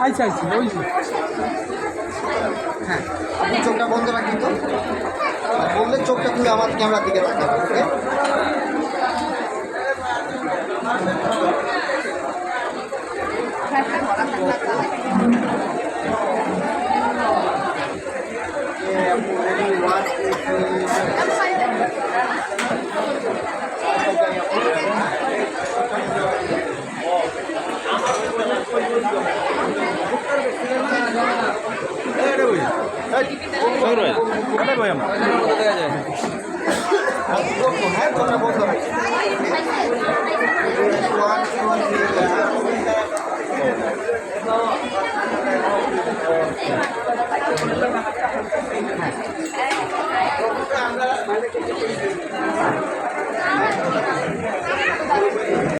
আচ্ছা আচ্ছা ওই হ্যাঁ আপনি চোখটা বন্ধ রাখেন তো। বললে চোখটা খুলে আমার ক্যামেরার দিকে রাখেন ওকে? হ্যাঁ আমরা? হ্যাঁ।